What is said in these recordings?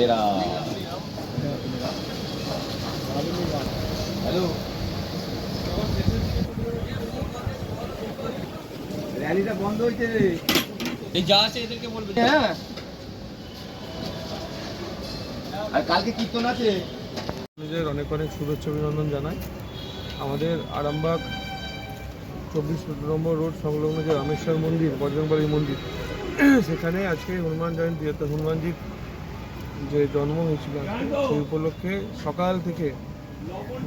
গেরাম Hello. বন্ধ হইছে রে। এই যা আছে এদেরকে বলবে। হ্যাঁ। আর কালকে কীর্তন আছে। অনেক অনেক শুভেচ্ছা অভিনন্দন জানাই। আমাদের আরামবাগ চব্বিশ নম্বর রোড সংলগ্ন যে রামেশ্বর মন্দির বজরংবাড়ি মন্দির সেখানে আজকে হনুমান জয়ন্তী অর্থাৎ হনুমানজির যে জন্ম হয়েছিল সেই উপলক্ষে সকাল থেকে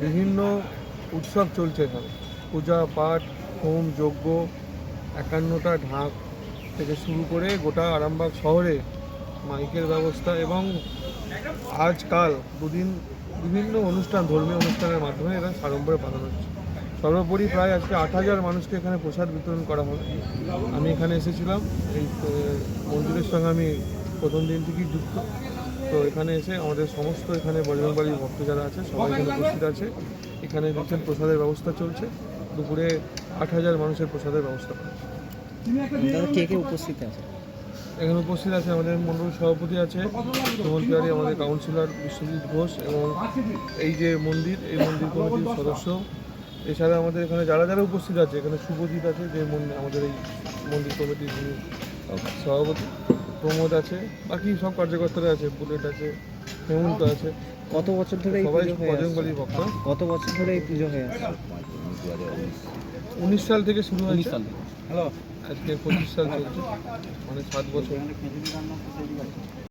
বিভিন্ন উৎসব চলছে এখানে। পূজা, পাঠ, হোম, যজ্ঞ, একান্নটা ঢাক থেকে শুরু করে গোটা আরামবাগ শহরে মাইকের ব্যবস্থা এবং আজকাল দুদিন বিভিন্ন অনুষ্ঠান, ধর্মীয় অনুষ্ঠানের মাধ্যমে এরা সাড়ম্বরে পালন হচ্ছে। সর্বোপরি প্রায় আজকে আট হাজার মানুষকে এখানে প্রসাদ বিতরণ করা হবে। আমি এখানে এসেছিলাম, এই মন্দিরের সঙ্গে আমি প্রথম দিন থেকেই যুক্ত। তো এখানে এসে আমাদের সমস্ত এখানে বজরংবাড়ির ভক্ত যারা আছে সবাই এখানে উপস্থিত আছে। এখানে দেখছেন প্রসাদের ব্যবস্থা চলছে। দুপুরে আট হাজার মানুষের প্রসাদের ব্যবস্থা করা কে কে উপস্থিত আছে? এখানে উপস্থিত আছে আমাদের মন্ডল সভাপতি আছে সুমন তিওয়ারি আমাদের কাউন্সিলর বিশ্বজিৎ ঘোষ এবং এই যে মন্দির এই মন্দির কমিটির সদস্য। এছাড়া আমাদের এখানে যারা যারা উপস্থিত আছে এখানে শুভজিৎ আছে যে মন্দির আমাদের এই মন্দির কমিটির সভাপতি। প্রমোদ আছে বাকি সব কার্যকর্তারা আছে বুলেট আছে হেমন্ত আছে। কত বছর ধরে এই সবাই পুজো হয়ে আসছে? বজরংবলী ভক্ত। কত বছর ধরে এই পুজো হয়ে আসছে? উনিশ সাল থেকে শুরু হয়েছে। সাল আজকে পঁচিশ সাল চলছে মানে সাত বছর।